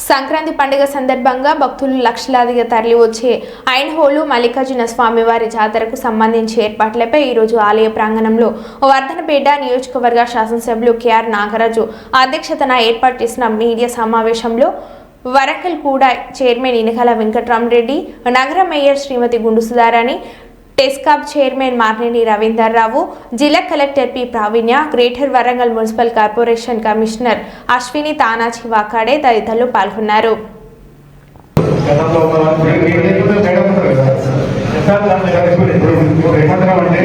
సంక్రాంతి పండుగ సందర్భంగా భక్తులు లక్షలాదిగా తరలి వచ్చే ఐన్హోలు మల్లికార్జున స్వామివారి జాతరకు సంబంధించి ఏర్పాట్లపై ఈరోజు ఆలయ ప్రాంగణంలో వర్ధనపేట నియోజకవర్గ శాసనసభ్యులు కెఆర్ నాగరాజు అధ్యక్షతన ఏర్పాటు చేసిన మీడియా సమావేశంలో వరకల్ కూడా చైర్మన్ ఇనకల వెంకట్రామరెడ్డి నగర mayor Srimati Gundu Sudharani TESCAB chairman Marneni Ravinder Rao జిల్లా collector P Pravinya greater Warangal municipal corporation commissioner Ashwini Tanaji Wakade తదితరులు పాల్గొన్నారు. గతంలో ఉన్న వాళ్ళు మీరు మీరు లేకపోతే మేడం ఉంటారు కదా. ఇప్పుడు ఇప్పుడు ఏమంటున్నాం అంటే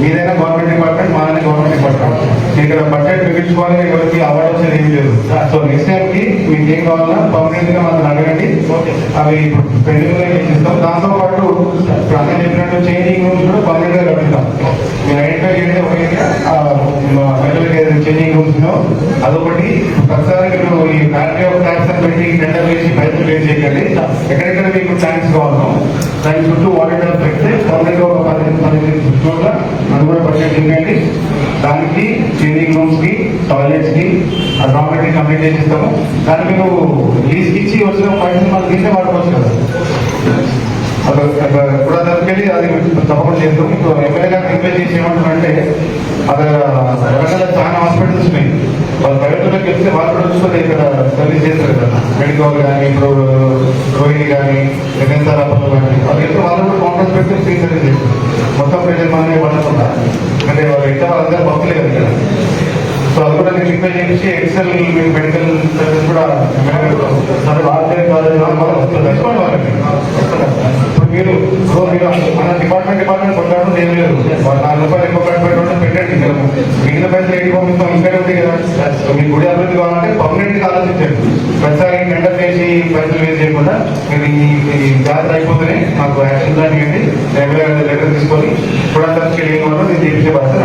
మీదైనా గవర్నమెంట్ డిపార్ట్మెంట్ మాదైనా గవర్నమెంట్ డిపార్ట్మెంట్ ఇక్కడ బడ్జెట్ మిగిల్చుకోవాలి ఎవరికి అవార్డు వచ్చేది ఏం లేదు సో నెక్స్ట్ టైం కి మీకు ఏం కావాలన్నా పర్మనెంట్గా మనం అడగండి. అవి పెండింగ్లో ఇస్తాం మీరు ఐడెంటిఫై చేయండి ఒక చేంజింగ్ రూమ్స్ ఉన్నాయో అదొకటి ప్రతిసారి మీరు ఈ ఫ్యాక్టరీ ఆఫ్ ట్యాక్స్ అని పెట్టి టెండర్ వేసి పైసలు పే చేయగలి ఎక్కడెక్కడ మీకు ట్యాంక్స్ కావాలో దాని చుట్టూ వాటర్ పెడితే పర్మనెంట్ ఒక పదిహేను పదిహేను చుట్టూగా అది కూడా బడ్జెట్ ఇవ్వండి దానికి చేంజింగ్ రూమ్స్కి టాయిలెట్స్కి ఆ కంప్లీట్ చేసి ఇస్తాము దాన్ని మీరు లీజ్ ఇచ్చి వచ్చిన పైసలు మనం తీసే వాడుకోవచ్చు కదా అక్కడ ఇప్పుడు దగ్గరికి అది తప్పకుండా చేస్తాం ఇప్పుడు ఎమ్మెల్యే గారు రిక్వెస్ట్ చేసి ఏమంటారంటే అక్కడ వరంగల్ చాలా హాస్పిటల్స్ ఉన్నాయి. వాళ్ళు ప్రైవేట్లోకి వెళ్తే వాళ్ళు కూడా చూసుకొని ఇక్కడ సర్వీస్ చేస్తారు కదా. మెడికల్ కానీ ఇప్పుడు రోహిణి కానీ ఎన్ఎస్ఆర్ అప్పలు కానీ వాళ్ళు వెళ్తే వాళ్ళు కూడా కాంట్రాక్ట్ పెట్టి ఫ్రీ సర్వీస్ చేస్తారు. మొత్తం ప్రజలు మనమే పడకుండా అంటే వాళ్ళు ఎంత వాళ్ళందరూ భక్తులే కదా ఇక్కడ. సో అది కూడా నేను రిక్వెస్ట్ చేసి ఎక్సెల్ మెడికల్ సర్వీస్ కూడా సరే వాళ్ళే కాలేజ్ వస్తుంది రెస్పాండ్ వాళ్ళకి. ఇప్పుడు మీరు మన డిపార్ట్మెంట్ డిపార్ట్మెంట్ కొట్టాడు నేను లేదు. నాలుగు రూపాయలు ఎక్కువ కట్టుబడి పెట్టండి మీరు. మిగిలిన పైసలు ఏంటి పంపిస్తాం ఇక్కడే ఉంది కదా. మీ గుడి అభివృద్ధి కావాలంటే పర్మనెంట్ ఆలోచించండి. ప్రతిసారి టెండర్ చేసి పైసలు వేస్ట్ చేయకుండా మీరు ఈ ఈ జాతర అయిపోతేనే మాకు యాక్షన్ ప్లాన్ ఇవ్వండి రెగ్యులర్ లెటర్ తీసుకొని ఇప్పుడు అంతా చేయడం వల్ల నేను చేసే బాధ్యత